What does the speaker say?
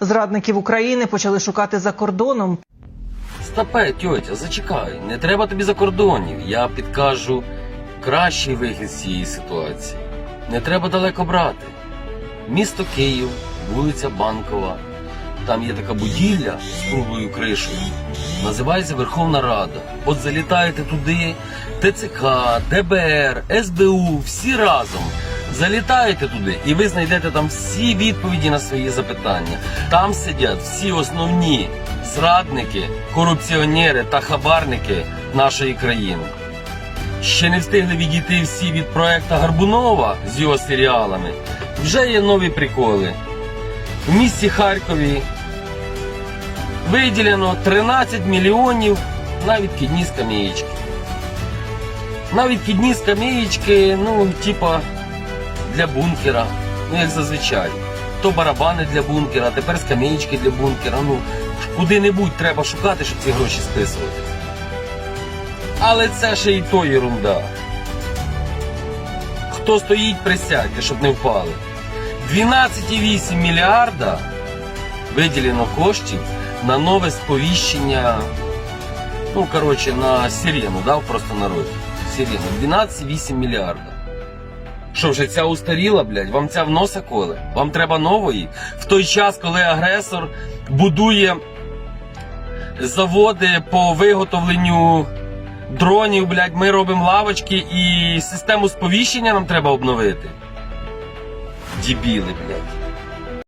Зрадників України почали шукати за кордоном. Стопе, тьотя, зачекай, не треба тобі закордонів. Я підкажу кращий вихід з цієї ситуації. Не треба далеко брати. Місто Київ, вулиця Банкова. Там є така будівля з круглою кришею. Називається Верховна Рада. От залітаєте туди, ТЦК, ДБР, СБУ, всі разом. Залітаєте туди, і ви знайдете там всі відповіді на свої запитання. Там сидять всі основні зрадники, корупціонери та хабарники нашої країни. Ще не встигли відійти всі від проекта Гарбунова з його серіалами. Вже є нові приколи. В місті Харкові виділено 13 мільйонів на відкидні скамеєчки. На відкидні скамеєчки, ну, типа, для бункера, ну як зазвичай. То барабани для бункера, тепер скамеєчки для бункера. Ну, куди-небудь треба шукати, щоб ці гроші списувати. Але це ще і то єрунда. Хто стоїть, присядьте, щоб не впали. 12,8 мільярда виділено коштів на нове сповіщення. Ну, коротше, на сирену, да, просто народі. Сирену. 12,8 мільярда. Що вже ця устаріла, блядь? Вам ця в носа коле? Вам треба нової? В той час, коли агресор будує заводи по виготовленню дронів, блядь, ми робимо лавочки і систему сповіщення нам треба обновити. Дібіли, блядь.